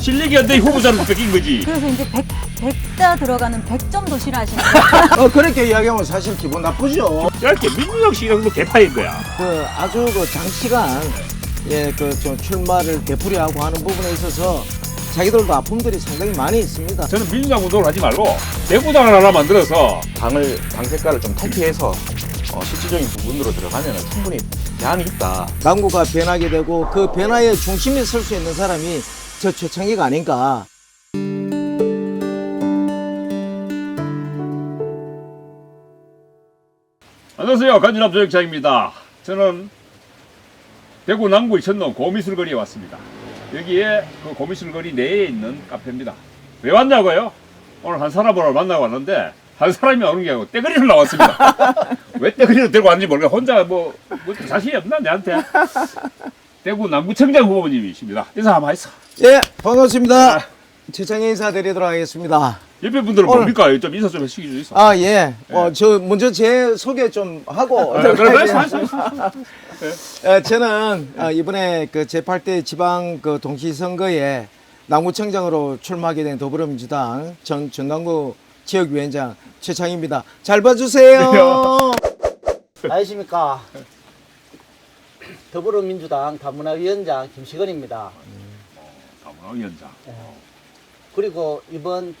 실력이 안 돼 후보자로 뺏긴 거지. 그래서 이제 100, 100자 들어가는 100점도 싫어하시는 거예요. 어, 그렇게 이야기하면 사실 기분 나쁘죠. 짧게 민주당 시각으로 개파인 거야. 그 아주 그 장시간 예, 그 좀 출마를 되풀이하고 하는 부분에 있어서 자기들도 아픔들이 상당히 많이 있습니다. 저는 민주당 운동을 하지 말고 대구당을 하나 만들어서 당을 당 색깔을 좀 탈피해서 어, 실질적인 부분으로 들어가면 충분히 대안이 있다. 남구가 변하게 되고 그 변화의 중심에 설 수 있는 사람이 저 최창기가 아닌가. 안녕하세요. 간지남 조역장입니다. 저는 대구 남구 천동 고미술거리에 왔습니다. 여기에 그 고미술거리 내에 있는 카페입니다. 왜 왔냐고요? 오늘 한 사람을 만나고 왔는데 한 사람이 오는 게 아니고 떼거리를 나왔습니다. 왜 떼거리를 들고 왔는지 모르겠고 혼자 뭐, 뭐 자신이 없나 내한테? 대구 남구청장 후보님이십니다. 인사 한번 하시죠. 예, 반갑습니다. 최창기 인사드리도록 하겠습니다. 옆에 분들은 오늘- 뭡니까? 좀 인사 좀 해주시기 좀 있어. 아, 예. 어, 저 먼저 제 소개 좀 하고. 아, 그래, 말씀 하시죠. 예, 저는 어, 이번에 그 제8대 지방 그 동시선거에 남구청장으로 출마하게 된 더불어민주당 전 전남구 지역위원장 최창입니다. 잘 봐주세요. 안녕하십니까. 더불어민주당 다문화위원장 김시건입니다. 다문화위원장. 그리고 이번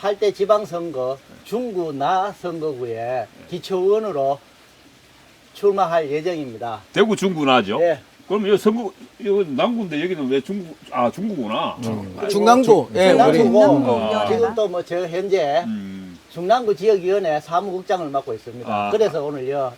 8대 지방선거 중구 나 선거구에 기초의원으로 출마할 예정입니다. 대구 중구나죠? 예. 그럼 이 선구 이거 남구인데 여기는 왜 중구 아 중구구나. 아이고, 중남구. 예, 중남구. 우리 아. 위원회가 지금 또 뭐 제가 현재 음, 중남구 지역위원회 사무국장을 맡고 있습니다. 아. 그래서 오늘요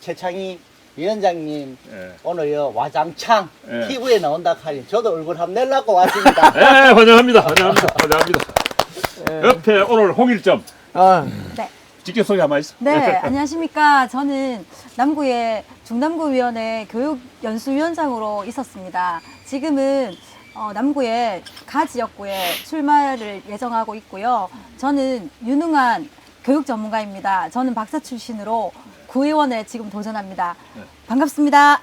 최창희 위원장님 예. 오늘요 와장창 예. TV에 나온다 하니 저도 얼굴 한번 내려고 왔습니다. 예, 환영합니다. 환영합니다. 환영합니다. 옆에 오늘 홍일점 아, 네. 직접 소개 한번 해주세요. 네, 안녕하십니까. 저는 남구의 중남구위원회 교육연수위원장으로 있었습니다. 지금은 어, 남구의 가 지역구에 출마를 예정하고 있고요. 저는 유능한 교육 전문가입니다. 저는 박사 출신으로 구의원에 지금 도전합니다. 반갑습니다.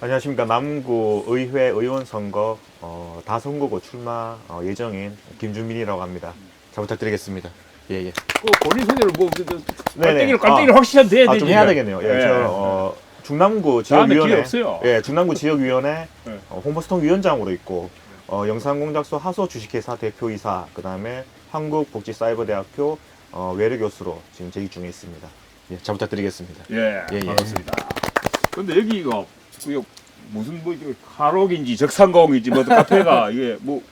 안녕하십니까 남구 의회 의원 선거 어, 다선거구 출마 어, 예정인 김준민이라고 합니다. 잘 부탁드리겠습니다. 예 예. 그 본인 소개를 뭐 그, 그. 깔때기를 깔때기를 아. 확실히 돼야 되지. 아, 좀 해야 되겠네요. 예, 예. 저 어, 중남구 다음에 지역위원회. 예, 중남구 지역위원회 네. 어, 홍보스통 위원장으로 있고 어, 영상공작소 하소 주식회사 대표이사 그다음에 한국복지사이버대학교 어, 외래 교수로 지금 재직 중에 있습니다. 예, 잘 부탁드리겠습니다. 예, 예, 예. 반갑습니다. 근데 여기가 그 무슨 뭐 이게 하록인지 적산가옥인지 뭐 카페가 이게 뭐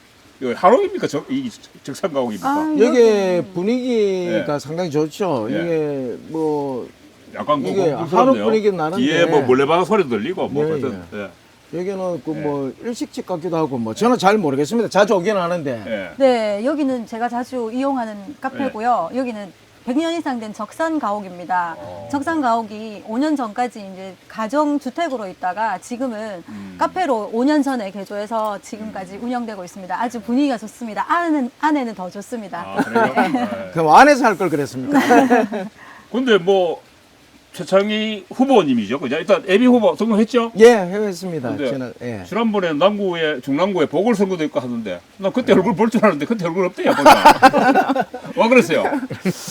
이거 하록입니까? 적, 이 적산가옥입니까? 아, 여기 분위기가 예. 상당히 좋죠. 예. 이게 뭐 약간 그 이게 뭐 하록 무서운데요? 분위기는 나는데. 뒤에 뭐 몰래방아 소리도 들리고 뭐 예, 하여튼 예. 여기는 그 뭐 일식집 같기도 하고 뭐 저는 잘 모르겠습니다. 자주 오긴 하는데. 예. 네, 여기는 제가 자주 이용하는 카페고요. 여기는 100년 이상 된 적산 가옥입니다. 어. 적산 가옥이 5년 전까지 이제 가정 주택으로 있다가 지금은 음. 카페로 5년 전에 개조해서 지금까지 운영되고 있습니다. 아주 분위기가 좋습니다. 안에는 안에는 더 좋습니다. 아, 그래요? 예. 그럼 안에서 할 걸 그랬습니까? 근데 뭐 최창희 후보님이죠. 그죠? 일단 예비 후보 성공했죠? 예, 해봤습니다. 근데 저는 예. 지난번에 남구에 중남구에 보궐선거도 있고 하던데 나 그때 얼굴 볼 줄 알았는데 그때 얼굴 없대요 와 그랬어요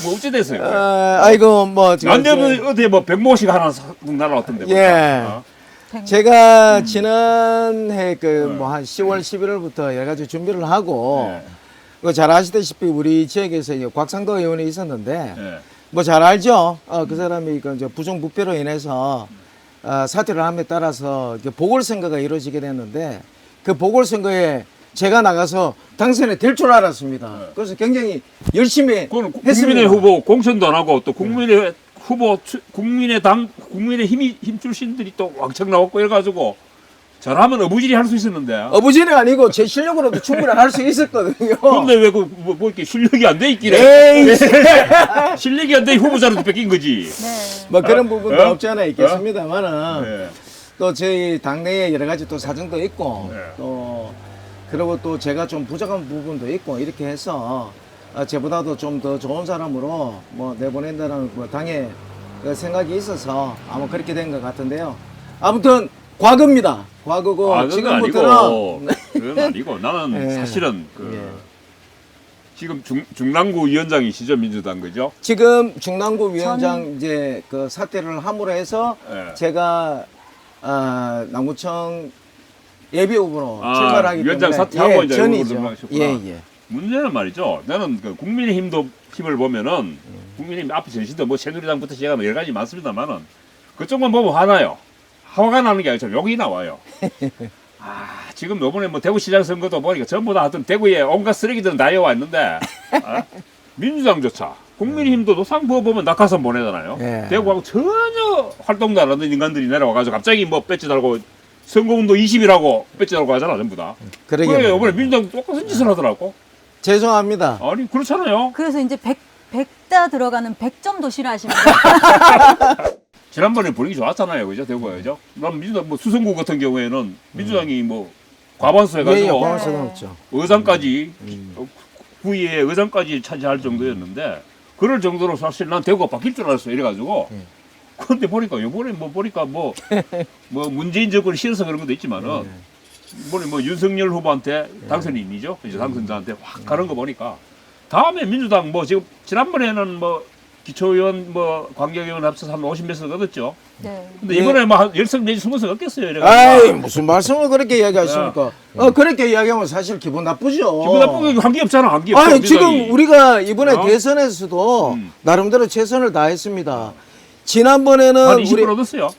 뭐 어찌 됐어요 어, 아이고 뭐 지금 안 되면 어디에 뭐 백모식 하나 사- 날아왔던데 보니까. 예. 어? 제가 지난해 그 뭐 한 10월 11월부터 여러 가지 준비를 하고 예. 그잘 아시다시피 우리 지역에서 이제 곽상도 의원이 있었는데 예. 뭐 잘 알죠. 어, 그 사람이 그 이제 부정부패로 인해서 어, 사퇴를 함에 따라서 이렇게 보궐선거가 이루어지게 됐는데 그 보궐선거에 제가 나가서 당선이 될 줄 알았습니다. 그래서 굉장히 열심히 그건 했습니다. 국민의 후보 공천도 안 하고 또 국민의 후보 추- 국민의 당 국민의 힘이 힘 출신들이 또 왕창 나왔고 이래가지고 잘하면 어부질이 할 수 있었는데 어부지는 아니고 제 실력으로도 충분히 할 수 있었거든요. 근데 왜 그 뭐, 뭐 이렇게 실력이 안 돼 있길래 에이, 실력이 안 돼 후보자로 뺏긴 거지 네. 뭐 그런 부분도 어? 없지 않아 있겠습니다만은 예. 또 저희 당내에 여러 가지 또 사정도 있고 네. 또 그리고 또 제가 좀 부족한 부분도 있고 이렇게 해서 어, 저보다도 좀 더 좋은 사람으로 뭐 내보낸다는 뭐 당의 그 생각이 있어서 아마 그렇게 된 것 같은데요. 아무튼 과거입니다. 과거고 아, 그건 지금부터는 아니고 그건 아니고 나는 예. 사실은 그 예. 지금 중, 중랑구 위원장이시죠 민주당 그죠? 지금 중랑구 위원장 이제 그 사퇴를 함으로 해서 예. 제가 아, 남구청 예비 후보로 아, 출마하기 위원장 때문에 사퇴하고 예, 이제 전이죠. 출마하셨구나. 예, 예. 문제는 말이죠. 나는 그 국민의힘도 힘을 보면은 국민의힘 앞에 전시도 뭐 새누리당부터 시작하면 뭐 여러 가지 많습니다만은 그쪽만 보면 화나요. 화가 나는 게 아니라 욕이 나와요. 아 지금 요번에 뭐 대구시장 선거도 보니까 전부 다 하여튼 대구에 온갖 쓰레기들은 다 이어왔는데 아? 민주당조차 국민의힘도 노상 부어 보면 낙하산 보내잖아요. 예. 대구하고 전혀 활동도 안 하는 인간들이 내려와가지고 갑자기 뭐 배지 달고 선거운동 20이라고 배지 달고 하잖아 전부 다. 그러게 그래 말이에요. 이번에 민주당 똑같은 짓을 하더라고. 죄송합니다. 아니 그렇잖아요. 그래서 이제 백, 백다 들어가는 100점도 싫어하십니다. 지난번에 분위기 좋았잖아요, 그죠? 대구가 그죠? 난 민주당 뭐 수성구 같은 경우에는 민주당이 뭐 과반수 예, 예, 해가지고 고맙습니다. 네. 없죠. 의장까지 어, 구의회 의장까지 차지할 정도였는데 그럴 정도로 사실 난 대구가 바뀔 줄 알았어 이래가지고. 그런데 보니까 요번에 뭐 보니까 뭐 뭐 문재인 정권이 싫어서 그런 것도 있지만은 이번에 뭐 윤석열 후보한테 당선인이죠? 이제 당선자한테 확 가는 거 보니까. 다음에 민주당 뭐 지금 지난번에는 뭐 기초의원 뭐 관계의원 합쳐서 한 50몇 석 얻었죠. 네. 근데 예. 이번에 뭐한 10석 내지 20석 얻겠어요. 이래가지고. 아이 무슨 말씀을 그렇게 이야기하십니까? 어 그렇게 이야기하면 사실 기분 나쁘죠. 기분 나쁘게 한게 없잖아. 한게 없어. 아니. 지금 우리가 이번에 어? 대선에서도 음. 나름대로 최선을 다했습니다. 지난번에는 한 우리 20% 얻었어요.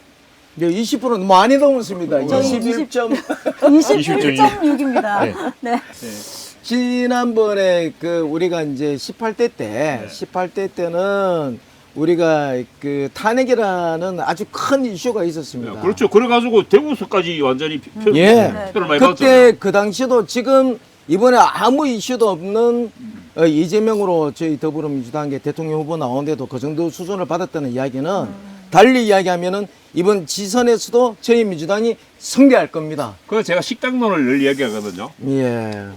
네, 20%는 많이 넘었습니다. 저희 21점 21.6입니다. 네. 지난번에 그 우리가 이제 18대 때, 네. 18대 때는 우리가 그 탄핵이라는 아주 큰 이슈가 있었습니다. 그렇죠. 그래가지고 대구서까지 완전히 표, 예. 네. 표를 많이 그때 받았잖아요. 그 당시도 지금 이번에 아무 이슈도 없는 어, 이재명으로 저희 더불어민주당의 대통령 후보 나오는데도 그 정도 수준을 받았다는 이야기는 달리 이야기하면은 이번 지선에서도 저희 민주당이 승리할 겁니다. 그래서 제가 식당론을 늘 이야기하거든요. 예.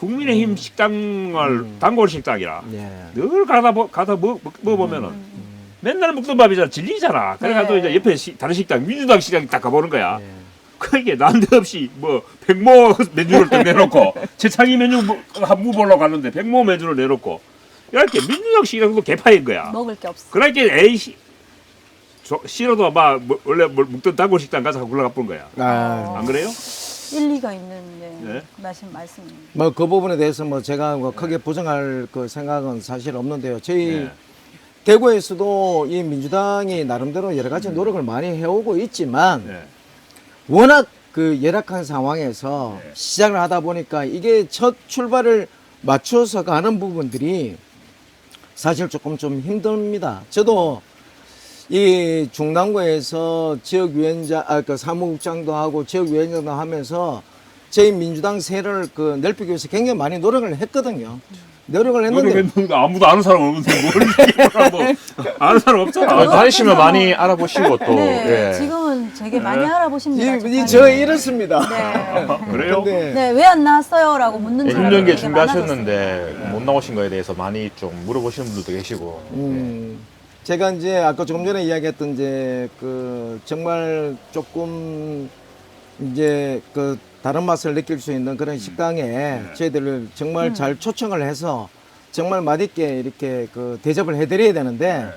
국민의힘 식당을 단골 식당이라 예. 늘 가다 보, 가다 먹, 먹, 먹어보면은 맨날 먹던 밥이잖아 질리잖아. 그래가지고 네. 이제 옆에 시, 다른 식당 민주당 식당 딱 가보는 거야. 예. 그게 난데없이 뭐 백모 메뉴를 딱 내놓고 재창이 메뉴 뭐, 한무 보러 갔는데 백모 메뉴를 내놓고 이렇게 민주당 식당도 개파인 거야. 먹을 게 없어. 그러니까 에이 씨, 저, 싫어도 뭐, 원래 뭐 먹던 단골 식당 가서 굴러가 본 거야. 아, 안 그래요? 일리가 있는 네. 네. 말씀 말씀입니다. 뭐 그 부분에 대해서 뭐 제가 뭐 크게 부정할 그 생각은 사실 없는데요. 저희 네. 대구에서도 이 민주당이 나름대로 여러 가지 노력을 많이 해오고 있지만 네. 워낙 그 열악한 상황에서 네. 시작을 하다 보니까 이게 첫 출발을 맞춰서 가는 부분들이 사실 조금 좀 힘듭니다. 저도 이 중랑구에서 지역위원장, 아, 그 사무국장도 하고 지역위원장도 하면서 저희 민주당 세를 그 넓히기 위해서 굉장히 많이 노력을 했거든요. 노력을 했는데 노력했는데 아무도 아는 사람 없는데 뭘뭐 아는 사람 어, 없잖아. 다니시면 많이 알아보시고 또 네, 예. 지금은 되게 많이 알아보십니다. 이, 이. 저 이렇습니다. 네. 그래요? 근데 네, 왜 안 나왔어요?라고 묻는 예, 사람이 힘든 게 되게 많아졌습니다. 준비하셨는데 못 나오신 거에 대해서 많이 좀 물어보시는 분들도 계시고 음, 제가 이제 아까 조금 전에 이야기했던 이제 그 정말 조금 이제 그 다른 맛을 느낄 수 있는 그런 식당에 저희들을 정말 잘 초청을 해서 정말 맛있게 이렇게 그 대접을 해드려야 되는데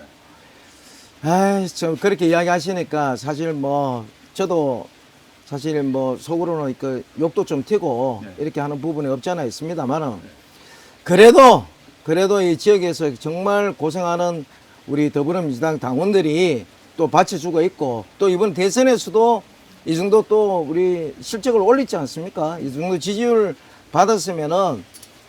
아이 좀 그렇게 이야기하시니까 사실 뭐 저도 사실 뭐 속으로는 그 욕도 좀 튀고 네. 이렇게 하는 부분이 없지 않아 있습니다만은 그래도 그래도 이 지역에서 정말 고생하는 우리 더불어민주당 당원들이 또 받쳐주고 있고 또 이번 대선에서도 이 정도 또 우리 실적을 올리지 않습니까? 이 정도 지지율 받았으면은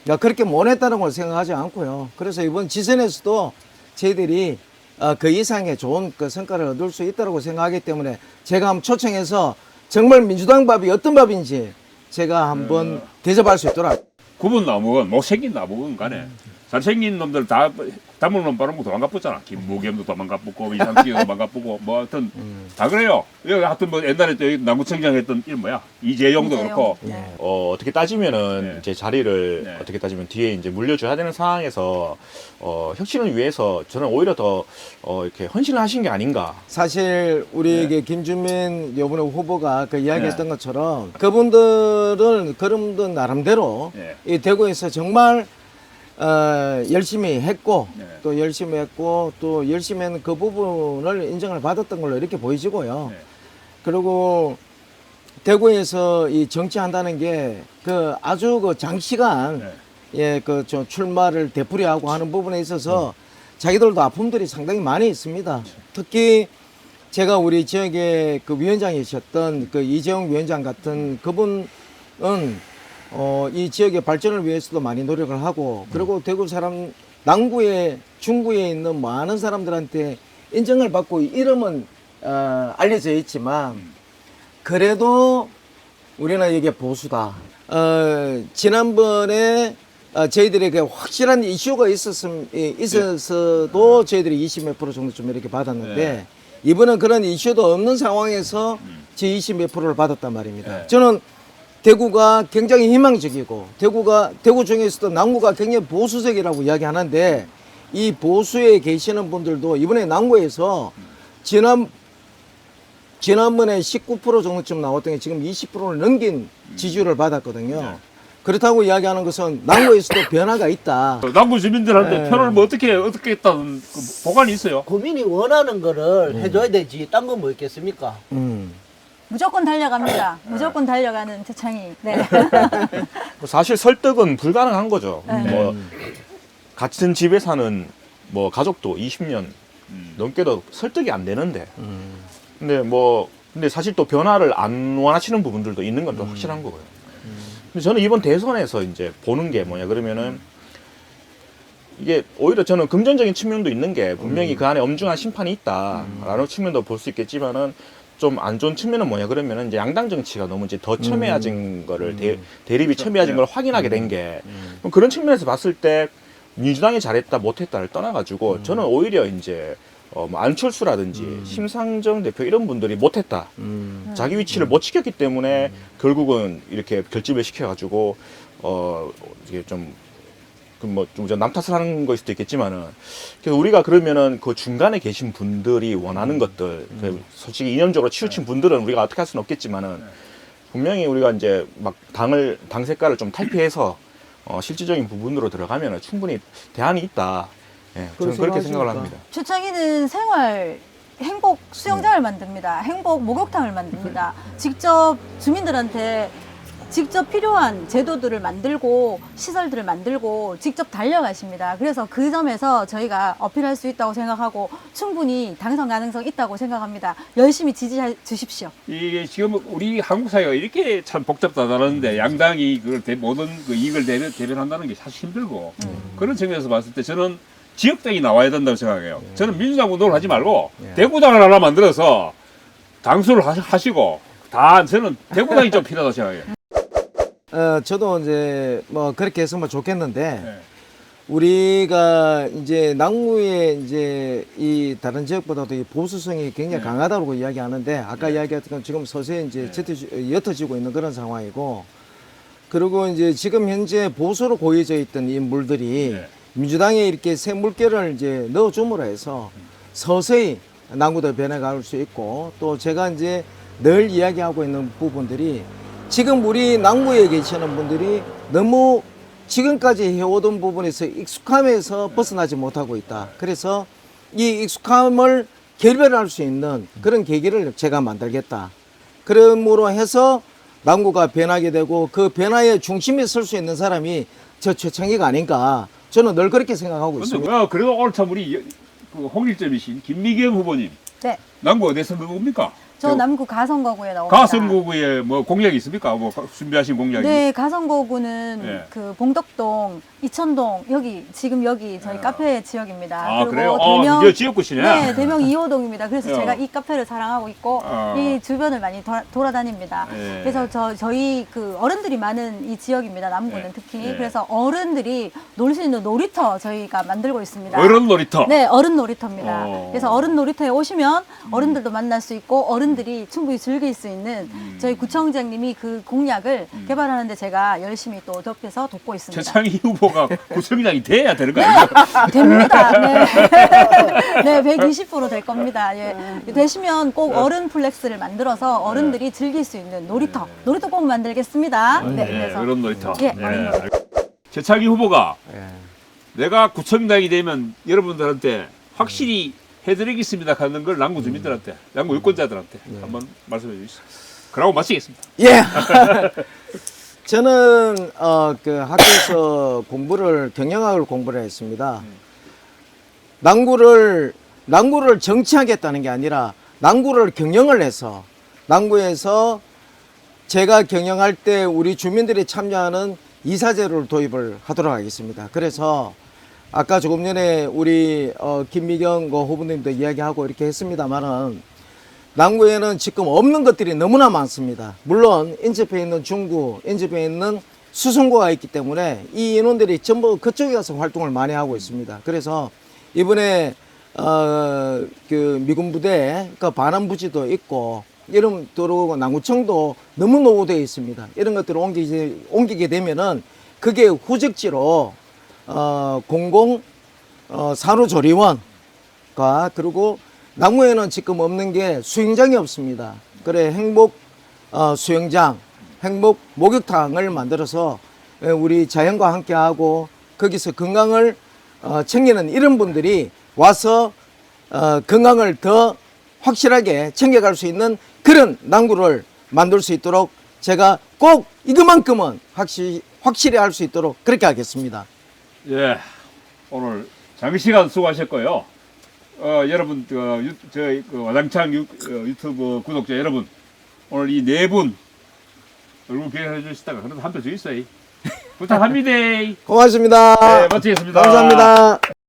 야 그렇게 못했다는 걸 생각하지 않고요. 그래서 이번 지선에서도 저희들이 어, 그 이상의 좋은 그 성과를 얻을 수 있다고 생각하기 때문에 제가 한번 초청해서 정말 민주당 밥이 어떤 밥인지 제가 한번 대접할 수 있도록 구분 나무건 못생긴 나무건 간에 음. 잘생긴 놈들 다 담을 놈 빠른 거 도망가 붙잖아. 김무겸도 도망가 붙고 이상식도 도망가 붙고 뭐 하여튼 음. 다 그래요. 여기 하여튼 뭐 옛날에 또 여기 나무청장 했던 일 뭐야 이재용도 이재용. 그렇고 네. 어, 어떻게 따지면은 네. 이제 자리를 네. 어떻게 따지면 뒤에 이제 물려줘야 되는 상황에서 어, 혁신을 위해서 저는 오히려 더 어, 이렇게 헌신을 하신 게 아닌가. 사실 우리에게 김주민 요번에 후보가 그 이야기했던 네. 것처럼 그분들은 그분들 나름대로 네. 이 대구에서 정말 어, 열심히 했고 네. 또 열심히 했고 또 열심히 했는 그 부분을 인정을 받았던 걸로 이렇게 보이지고요. 네. 그리고 대구에서 이 정치한다는 게 그 아주 그 장시간 네. 예, 그저 출마를 되풀이하고 하는 부분에 있어서 자기들도 아픔들이 상당히 많이 있습니다. 특히 제가 우리 지역의 그 위원장이셨던 그 이재용 위원장 같은 그분은 어, 이 지역의 발전을 위해서도 많이 노력을 하고 그리고 대구 사람 남구에 중구에 있는 많은 사람들한테 인정을 받고 이름은 어, 알려져 있지만 그래도 우리는 이게 보수다. 어, 지난번에 어, 저희들에게 확실한 이슈가 있었음, 이- 있어서도 저희들이 20몇 프로 정도 좀 이렇게 받았는데 네. 이번은 그런 이슈도 없는 상황에서 제20 몇 프로를 받았단 말입니다. 네. 저는 대구가 굉장히 희망적이고 대구가 대구 중에서도 남구가 굉장히 보수적이라고 이야기하는데 이 보수에 계시는 분들도 이번에 남구에서 지난 지난번에 19% 정도쯤 나왔던 게 지금 20%를 넘긴 지지율을 받았거든요. 네. 그렇다고 이야기하는 것은 남구에서도 변화가 있다. 어, 남구 주민들한테 네. 표를 뭐 어떻게 어떻게 했다는 그 보관이 있어요. 국민이 원하는 거를 해줘야 되지. 딴 건 뭐 있겠습니까? 음. 무조건 달려갑니다. 무조건 달려가는 태창이. 네. 뭐 사실 설득은 불가능한 거죠. 네. 뭐 같은 집에 사는 뭐 가족도 20년 음. 넘게도 설득이 안 되는데. 음. 근데 뭐 근데 사실 또 변화를 안 원하시는 부분들도 있는 건 또 확실한 거고요. 근데 저는 이번 대선에서 이제 보는 게 뭐냐 그러면은 이게 오히려 저는 금전적인 측면도 있는 게 분명히 그 안에 엄중한 심판이 있다라는 측면도 볼 수 있겠지만은 좀 안 좋은 측면은 뭐냐 그러면은 이제 양당 정치가 너무 이제 더 첨예해진 거를 대, 대립이 첨예해진 걸 확인하게 된 게 그런 측면에서 봤을 때 민주당이 잘했다 못했다를 떠나가지고 저는 오히려 이제 어, 뭐 안철수라든지 심상정 대표 이런 분들이 못했다. 음. 자기 위치를 못 지켰기 때문에 결국은 이렇게 결집을 시켜가지고 어 이게 좀 그뭐좀 남 탓을 하는 거일 수도 있겠지만은 그래서 우리가 그러면은 그 중간에 계신 분들이 원하는 것들 그 솔직히 이념적으로 치우친 분들은 우리가 어떻게 할 수는 없겠지만은 분명히 우리가 이제 막 당을 당 색깔을 좀 탈피해서 어 실질적인 부분으로 들어가면은 충분히 대안이 있다. 예, 저는 그렇게 생각을? 합니다. 최창희는 생활 행복 수영장을 만듭니다. 행복 목욕탕을 만듭니다. 직접 주민들한테 직접 필요한 제도들을 만들고 시설들을 만들고 직접 달려가십니다. 그래서 그 점에서 저희가 어필할 수 있다고 생각하고 충분히 당선 가능성 있다고 생각합니다. 열심히 지지해 주십시오. 이게 지금 우리 한국 사회가 이렇게 참 복잡하다는데 양당이 그걸 대, 모든 그 이익을 대변, 대변한다는 게 사실 힘들고 그런 측면에서 봤을 때 저는 지역당이 나와야 된다고 생각해요. 저는 민주당 운동을 하지 말고 예. 대구당을 하나 만들어서 당수를 하- 하시고 다 저는 대구당이 좀 필요하다고 생각해요. 어, 저도 이제 뭐 그렇게 했으면 좋겠는데 네. 우리가 이제 남구의 이제 이 다른 지역보다도 이 보수성이 굉장히 네. 강하다고 이야기하는데 아까 이야기했던 건 지금 서서히 이제 네. 옅어지고 있는 그런 상황이고 그리고 이제 지금 현재 보수로 고여져 있던 인물들이 네. 민주당에 이렇게 새 물결을 이제 넣어줌으로 해서 서서히 남구도 변해갈 수 있고 또 제가 이제 늘 이야기하고 있는 부분들이 지금 우리 남구에 계시는 분들이 너무 지금까지 해오던 부분에서 익숙함에서 벗어나지 못하고 있다. 그래서 이 익숙함을 결별할 수 있는 그런 계기를 제가 만들겠다. 그러므로 해서 남구가 변하게 되고 그 변화의 중심에 설 수 있는 사람이 저 최창희가 아닌가. 저는 늘 그렇게 생각하고 근데 있습니다. 뭐 그래도 오늘 참 우리 여- 그 홍일점이신 김미경 후보님 네. 남구 어디서 누굽니까? 저 저- 남구 가성거구에 나옵니다. 가성구구에 뭐 공약이 있습니까? 뭐 준비하신 공약이? 네, 가성거구는 네. 그 봉덕동, 이천동 여기 지금 여기 저희 네. 카페 지역입니다. 아 그래요? 어, 대명 이제 지역구시네. 네, 대명 2호동입니다. 그래서 어. 제가 이 카페를 사랑하고 있고 어. 이 주변을 많이 돌아, 돌아다닙니다. 네. 그래서 저 저희 그 어른들이 많은 이 지역입니다. 남구는 네. 특히 네. 그래서 어른들이 놀 수 있는 놀이터 저희가 만들고 있습니다. 어른 놀이터. 네, 어른 놀이터입니다. 어. 그래서 어른 놀이터에 오시면 어른들도 만날 수 있고 어른들이 충분히 즐길 수 있는 음. 저희 구청장님이 그 공약을 개발하는데 제가 열심히 또 덮여서 돕고 있습니다. 최창희 후보 가 구청장이 돼야 되는 거 아니에요? 됩니다. 네. 네, 120%될 겁니다. 예. 되시면 꼭 어른 플렉스를 만들어서 어른들이 즐길 수 있는 놀이터, 놀이터 꼭 만들겠습니다. 네, 네, 그래서 어른 놀이터. 예, 네. 어른 놀이터. 최창희 후보가 예. 내가 구청장이 되면 여러분들한테 확실히 해드리겠습니다 하는 걸 남구 주민들한테, 남구 유권자들한테 한번 말씀해 주시죠. 그러고 마치겠습니다. 예. 저는 어, 그 학교에서 공부를 경영학을 공부를 했습니다. 남구를 남구를 정치하겠다는 게 아니라 남구를 경영을 해서 남구에서 제가 경영할 때 우리 주민들이 참여하는 이사제를 도입을 하도록 하겠습니다. 그래서 아까 조금 전에 우리 어, 김미경 그 후보님도 이야기하고 이렇게 했습니다만은 남구에는 지금 없는 것들이 너무나 많습니다. 물론 인접해 있는 중구, 인접해 있는 수성구가 있기 때문에 이 인원들이 전부 그쪽에 가서 활동을 많이 하고 있습니다. 그래서 이번에 어, 그 미군 부대 그 반환 부지도 있고 이런 도로고 남구청도 너무 노후되어 있습니다. 이런 것들을 옮기게, 옮기게 되면은 그게 후적지로 어, 공공 어, 산후조리원과 그리고 남구에는 지금 없는 게 수영장이 없습니다. 그래 행복 어, 수영장, 행복 목욕탕을 만들어서 에, 우리 자연과 함께하고 거기서 건강을 어, 챙기는 이런 분들이 와서 어, 건강을 더 확실하게 챙겨갈 수 있는 그런 남구를 만들 수 있도록 제가 꼭 이것만큼은 확실히 확실히 할 수 있도록 그렇게 하겠습니다. 예, 오늘 장시간 수고하셨고요. 어, 여러분, 저, 유, 저희 그 와장창 유, 어, 유튜브 구독자 여러분, 오늘 이 네 분 얼굴 기억해 주시다가 그래도 한표 주있어요 부탁합니다. 고맙습니다. 네, 마치겠습니다. 감사합니다.